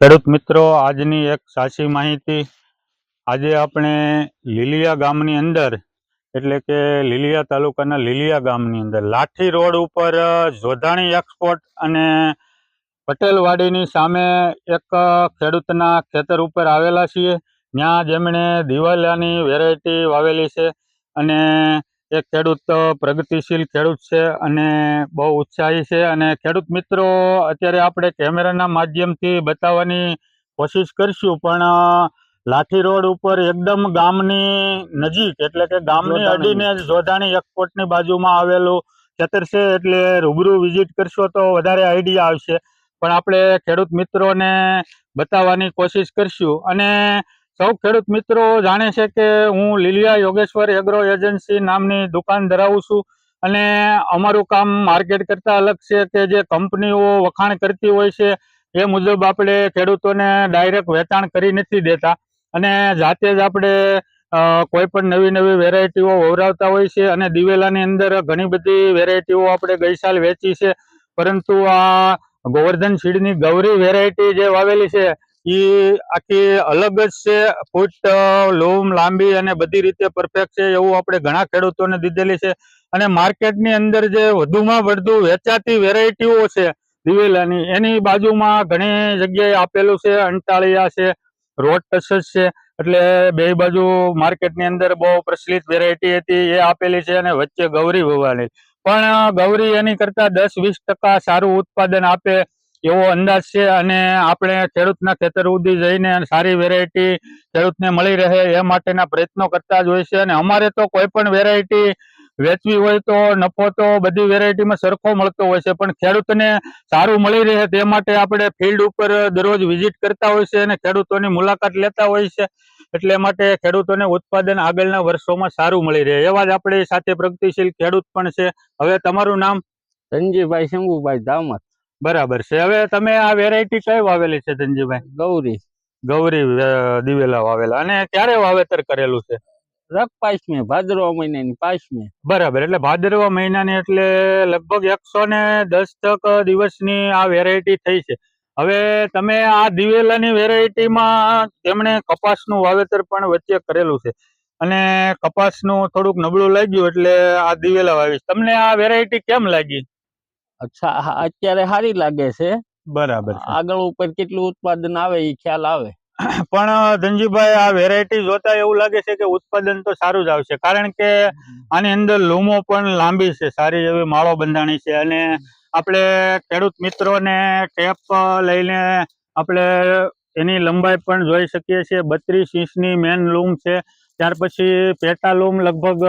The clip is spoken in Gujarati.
ખેડૂત મિત્રો, આજની એક સાચી માહિતી. આજે આપણે લીલિયા ગામની અંદર, એટલે કે લીલિયા તાલુકાના લીલિયા ગામની અંદર, લાઠી રોડ ઉપર જોધાણી એક્સપોર્ટ અને પટેલવાડીની સામે એક ખેડૂતના ખેતર ઉપર આવેલા છીએ. ત્યાં જેમણે દિવાલાની વેરાયટી વાવેલી છે અને એ ખેડૂત પ્રગતિશીલ ખેડૂત છે અને બહુ ઉત્સાહી છે અને ખેડૂત મિત્રો અત્યારે આપણે કેમેરાના માધ્યમથી બતાવવાની કોશિશ કરશું પણ લાઠી રોડ ઉપર એકદમ ગામની નજીક એટલે કે ગામની અડીને જોધાણી એક્સપોર્ટની બાજુમાં આવેલું ખેતર છે એટલે રૂબરૂ વિઝિટ કરશો તો વધારે આઈડિયા આવશે. પણ આપણે ખેડૂત મિત્રોને બતાવવાની કોશિશ કરશું. અને સૌ ખેડૂત મિત્રો જાણે છે કે હું લીલિયા યોગેશ્વર એગ્રો એજન્સી નામની દુકાન ધરાવું છું અને અમારું કામ માર્કેટ કરતાં અલગ છે કે જે કંપનીઓ વખાણ કરતી હોય છે, એ મુજબ આપણે ખેડૂતોને ડાયરેક્ટ વેચાણ કરી નથી દેતા. અને જાતે જ આપણે કોઈ પણ નવી નવી વેરાયટીઓ વવરાવતા હોય છે અને દિવેલાની અંદર ઘણી બધી વેરાયટીઓ આપણે ગઈ સાલ વેચી છે. પરંતુ આ ગોવર્ધન સીડની ગૌરી વેરાયટી જે વાવેલી છે એ આખી અલગ જ છે, ફૂટ, લોમ, લાંબી અને બધી રીતે પરફેક્ટ છે, એવું આપણે ઘણા ખેડૂતોને દીધેલી છે. અને માર્કેટની અંદર જે વધુમાં વધુ વેચાતી વેરાયટીઓ છે, દિવેલાની, એની બાજુમાં ઘણી જગ્યાએ આપેલું છે, અંટાળિયા છે રોડ ટસસ છે, એટલે બે બાજુ માર્કેટની અંદર બહુ પ્રચલિત વેરાયટી હતી, એ આપેલી છે અને વચ્ચે ગૌરી વવાની પણ ગૌરી એની કરતાં દસ વીસ ટકા સારું ઉત્પાદન આપે એવો અંદાજ છે અને આપણે ખેડૂતના ખેતર સુધી જઈને સારી વેરાયટી ખેડૂતને મળી રહે એ માટેના પ્રયત્નો કરતા જ હોય છે. અને અમારે તો કોઈ પણ વેરાયટી વેચવી હોય તો, નફો તો બધી વેરાયટીમાં સરખો મળતો હોય છે. પણ ખેડૂતને સારું મળી રહે તે માટે આપણે ફિલ્ડ ઉપર દરરોજ વિઝિટ કરતા હોય છે અને ખેડૂતોની મુલાકાત લેતા હોય છે. એટલે માટે ખેડૂતોને ઉત્પાદન આગળના વર્ષોમાં સારું મળી રહે. એવા જ આપણી સાથે પ્રગતિશીલ ખેડૂત પણ છે. હવે તમારું નામ? સંજીભાઈ શંભુભાઈ ધામત. બરાબર છે. હવે તમે આ વેરાયટી કઈ વાવેલી છે ધનજીભાઈ? ગૌરી. ગૌરી દિવેલા વાવેલા. અને ક્યારે વાવેતર કરેલું છે? રક પાંચમે ભાદરવા મહિનાની પાંચમે. બરાબર એટલે ભાદરવા મહિનાની એટલે લગભગ એકસો ને દસ તક દિવસની આ વેરાયટી થઈ છે. હવે તમે આ દિવેલાની વેરાયટીમાં તેમણે કપાસનું વાવેતર પણ વચ્ચે કરેલું છે. અને કપાસનું થોડુંક નબળું લાગ્યું એટલે આ દિવેલા વાવીશ. તમને આ વેરાયટી કેમ લાગી? અચ્છા અત્યારે સારી લાગે છે. બરાબર આગળ ઉપર કેટલું ઉત્પાદન આવે એ ખ્યાલ આવે? પણ ધનજીભાઈ આ વેરાયટી જોતા એવું લાગે છે કે ઉત્પાદન તો સારું જ આવશે. કારણ કે આની અંદર લૂમો પણ લાંબી છે સારી એવી માળો બંધાણી છે અને આપણે ખેડૂત મિત્રોને ટેપ લઈને આપણે એની લંબાઈ પણ જોઈ શકીએ છીએ. બત્રીસ ઇંચની મેન લૂમ છે. ત્યાર પછી પેટા લૂમ લગભગ